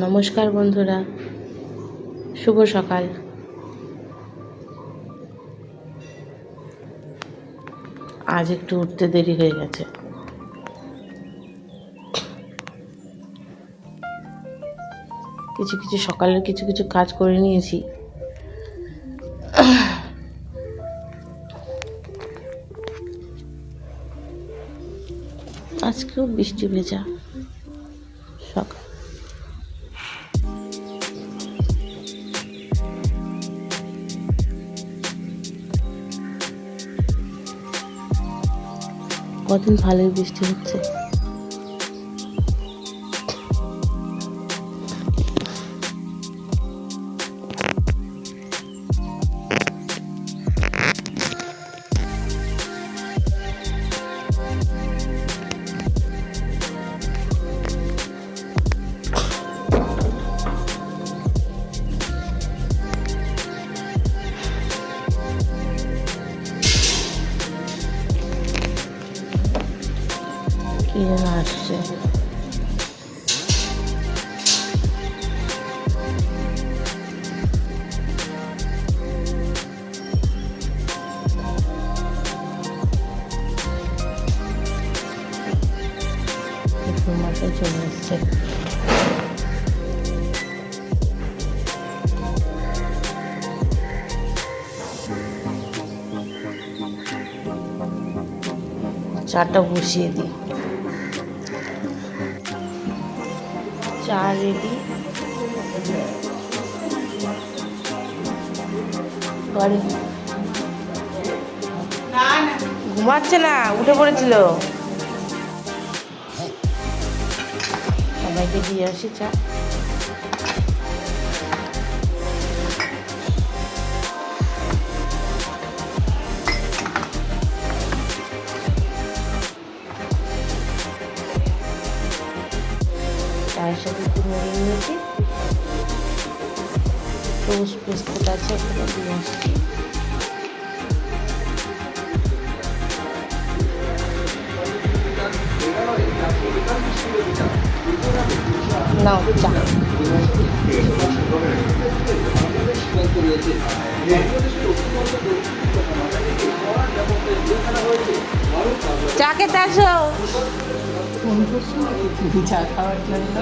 নমস্কার বন্ধুরা, শুভ সকাল। আজ একটু উঠতে দেরি হয়ে গেছে। কিছু কিছু সকালের কিছু কিছু কাজ করে নিয়েছি। আজকেও বৃষ্টি ভেজা। কদিন ভালোই বৃষ্টি হচ্ছে। কি যেন আসছে মাথায় চলে এসছে চাটা বসিয়ে দিই। চা রেডি বাড়ি ঘুমাচ্ছে না উঠে পড়েছিল। সবাইকে দিয়ে আসি চা। সাথে একটু মুড়ি নিয়েছি টোস্ট বিস্কুট আছে, ওগুলো দিয়ে আসছি। নাও, চা। চা আসো। চা খাওয়ার জন্য।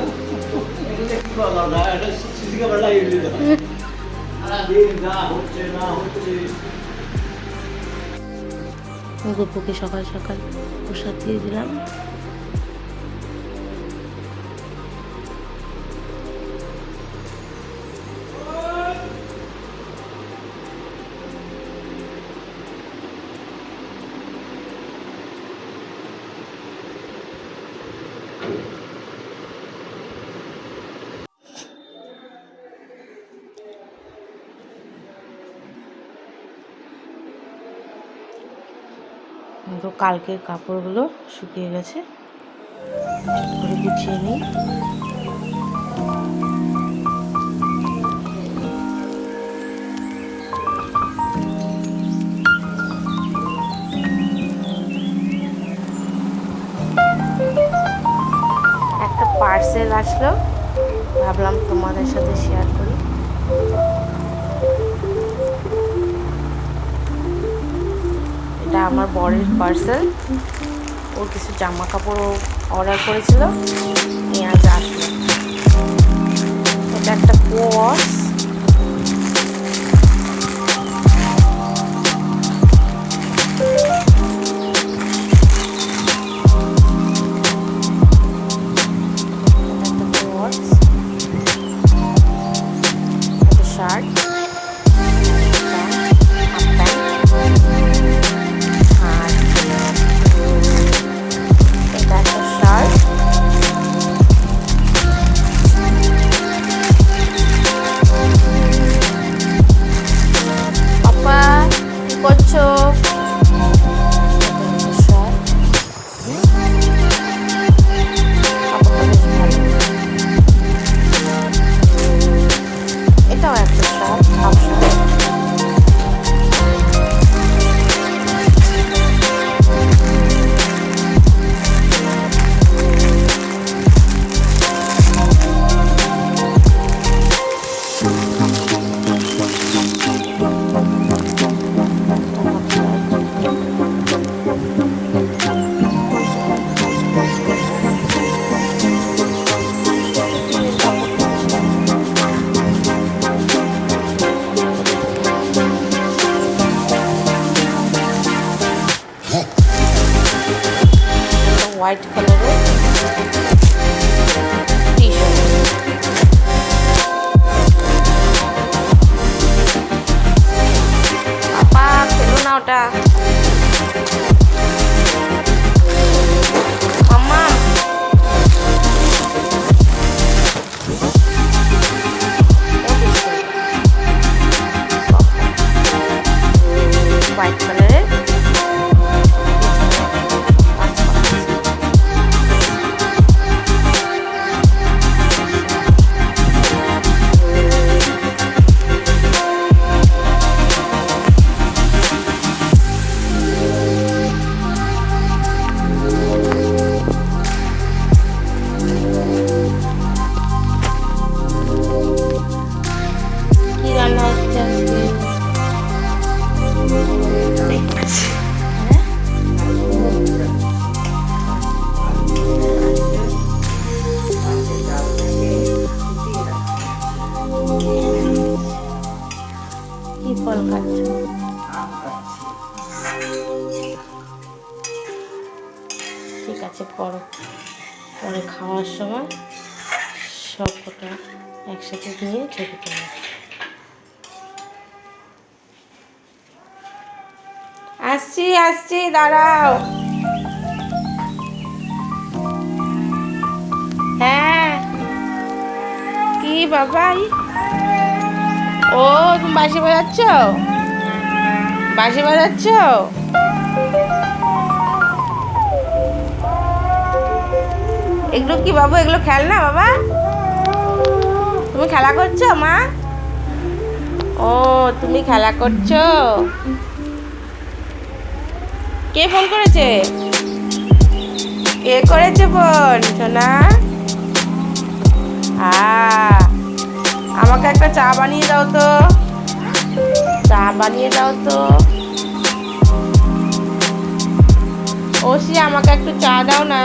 গপুকে সকাল সকাল প্রসাদ দিয়ে দিলাম। তো কালকের কাপড়গুলো শুকিয়ে গেছে। গুছিয়ে নিই। একটা পার্সেল আসলো। ভাবলাম তোমাদের সাথে শেয়ার এটা আমার বরের পার্সেল ওর কিছু জামা কাপড় অর্ডার করেছিল। নিয়ে আজ আসলো এটা একটা কোয়াস হোয়াইট কালারের টি শার্ট পাপা খেলো কি ফল খাচ্ছ। ঠিক আছে পরো পরে খাওয়ার সময় সব কটা একসাথে দিয়ে ছবি তোলো আসছি আসছি, দাঁড়াও। হ্যাঁ। কি বাবাই? ও, তুমি বাসি বাজাচ্ছ? বাসি বাজাচ্ছ? এগুলো কি বাবু, এগুলো খেলনা বাবা? তুমি খেলা করছ, মা? ও, তুমি খেলা করছ? কে ফোন করেছে? কে করেছে ফোন, সোনা? আ আমাকে একটা চা বানিয়ে দাও তো। চা বানিয়ে দাও তো। ওসি, আমাকে একটু চা দাও না।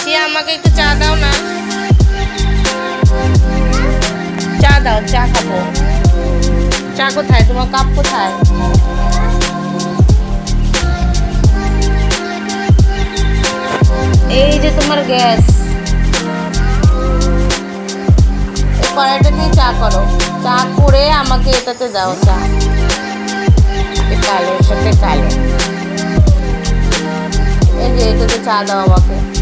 সি, আমাকে একটু চা দাও না। চা দাও, চা খাব। চা কোথায়? তোমার কাপ কোথায়? এই যে তোমার গ্যাস। কড়াইটা দিয়ে চা করো। চা করে আমাকে এটাতে দাও চা। কালো সাথে কালো। এই যে এটাতে চা দাও আমাকে।